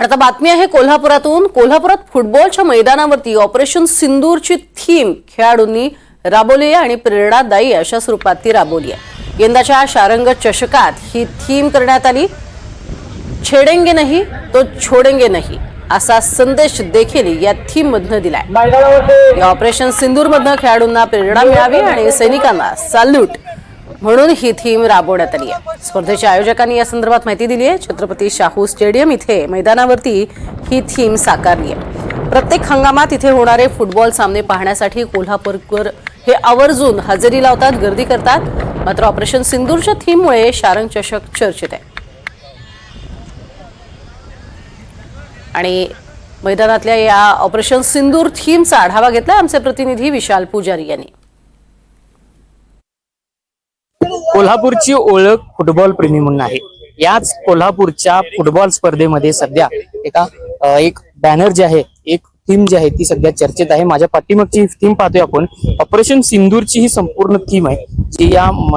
आता बातमी आहे कोल्हापुरातून. कोल्हापुरात फुटबॉलच्या मैदानावरती ऑपरेशन सिंदूरची थीम खेळाडूंनी राबवली आहे आणि प्रेरणादायी अशा स्वरूपात ती राबवली आहे. यंदाच्या शारंग चषकात ही थीम करण्यात आली. छेडेंगे नाही तो छोडेंगे नाही असा संदेश देखील या थीम मधनं दिलाय या ऑपरेशन सिंदूर मधनं खेळाडूंना प्रेरणा मिळावी आणि सैनिकांना सॅल्यूट. म्हणून ही थीम राबवण्यात आली आहे. स्पर्धेच्या आयोजकांनी या संदर्भात माहिती दिली आहे. छत्रपती शाहू स्टेडियम इथे मैदानावरती ही थीम साकारली आहे. प्रत्येक हंगामात इथे होणारे फुटबॉल सामने पाहण्यासाठी कोल्हापूरकर हे आवर्जून हजेरी लावतात गर्दी करतात. मात्र ऑपरेशन सिंदूरच्या थीममुळे शारंग चषक चर्चेत आहे. आणि मैदानातल्या या ऑपरेशन सिंदूर थीमचा आढावा घेतला आमचे प्रतिनिधी विशाल पुजारी यांनी. कोल्हापूरची ओळख फुटबॉल प्रेमी म्हणून आहे. याच कोल्हापूरच्या फुटबॉल स्पर्धेमध्ये सध्या एका एक बॅनर जे आहे एक थीम जी आहे ती सध्या चर्चेत आहे. माझ्या पाठीमागची थीम पाहतोय आपण. ऑपरेशन सिंदूरची ही संपूर्ण थीम आहे जी या म,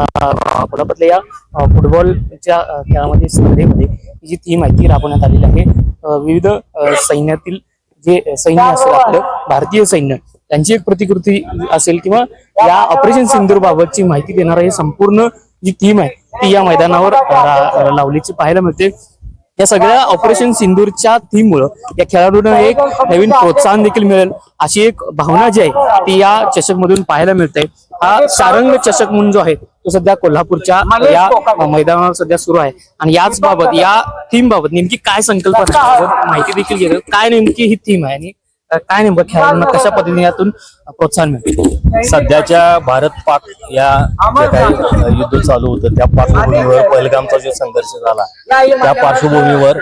या फुटबॉलच्या खेळामध्ये स्पर्धेमध्ये जी थीम आहे ती राबवण्यात आलेली आहे. विविध सैन्यातील जे सैन्य असेल आपलं भारतीय सैन्य त्यांची एक प्रतिकृती असेल किंवा या ऑपरेशन सिंदूर बाबतची माहिती देणारा हे संपूर्ण जी टीम आहे ती या मैदानावर लावलीची पाहायला मिळते. या सगळ्या ऑपरेशन सिंदूरच्या थीम मुळे या खेळाडूंना एक नवीन प्रोत्साहन देखील मिळेल. अशी एक भावना जी आहे ती या चषक मधून पाहायला मिळते. हा सारंग चषक म्हणून जो आहे तो सध्या कोल्हापूरच्या या मैदानावर सध्या सुरू आहे. आणि याच बाबत या थीम बाबत नेमकी काय संकल्पना माहिती देखील घेतो काय नेमकी ही थीम आहे आणि काय नेमकं खेळाडूंना कशा पद्धतीने यातून प्रोत्साहन मिळते? सध्याच्या भारत पाक या जे काही युद्ध चालू होतं त्या पार्श्वभूमीवर पहलगामचा जो संघर्ष झाला त्या पार्श्वभूमीवर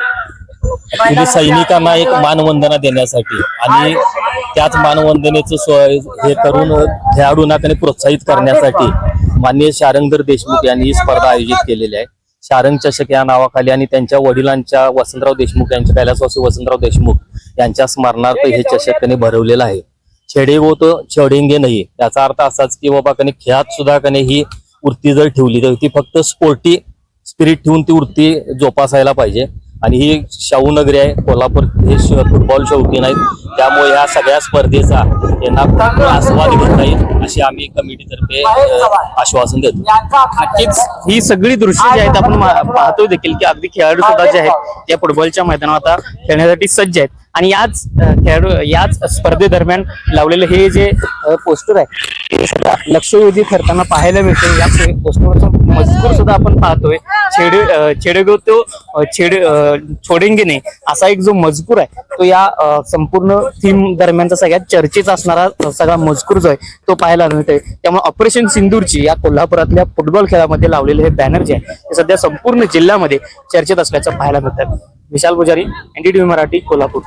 ऍक्च्युली सैनिकांना एक मानवंदना देण्यासाठी आणि त्याच मानवंदनेचं सोय हे करून खेळाडूंना त्यांनी प्रोत्साहित करण्यासाठी माननीय शारंगधर देशमुख यांनी ही स्पर्धा आयोजित केलेली आहे. शारंग चषक या नावाखाली आणि त्यांच्या वडिलांच्या वसंतराव देशमुख यांच्या कैलासवासी वसंतराव देशमुख यांच्या स्मरणार्थ हे चषक त्यांनी भरवलेलं आहे. छेडे वो तो छेडेंगे नाही. याचा अर्थ असाच की बाबा कने खेळात सुद्धा कने ही वृत्ती जर ठेवली तर ती फक्त स्पोर्टी स्पिरिट ठेवून ती वृत्ती जोपासायला पाहिजे. आणि ही शाहू नगरी आहे कोल्हापूर हे फुटबॉल शौकीन आहेत त्यामुळे या सगळ्या स्पर्धेचा यांना आस्वाद घेता येईल अशी आम्ही कमिटीतर्फे आश्वासन देतो. नक्कीच ही सगळी दृश्य जी आहेत आपण पाहतोय देखील की अगदी खेळाडू सुद्धा जे आहेत त्या फुटबॉलच्या मैदानावर आता खेळण्यासाठी सज्ज आहेत. आणि याच खेळाडू याच स्पर्धेदरम्यान लावलेले हे जे पोस्टर आहे ते सुद्धा लक्षवेधी ठरताना पाहायला मिळते. या पोस्टरचा मजकूर सुद्धा आपण पाहतोय. छेडे छेडेगो तो छेडे अ, छोडेंगे नाही असा एक जो मजकूर आहे तो या संपूर्ण थीम दरम्यानचा सगळ्यात चर्चेचा असणारा सगळा मजकूर जो आहे तो पाहायला मिळतोय. त्यामुळे ऑपरेशन सिंदूरची या कोल्हापुरातल्या फुटबॉल खेळामध्ये लावलेले हे बॅनर जे आहे ते सध्या संपूर्ण जिल्ह्यामध्ये चर्चेत असल्याचं पाहायला मिळतात विशाल पुजारी एनडीटीव्ही मराठी कोल्हापूर.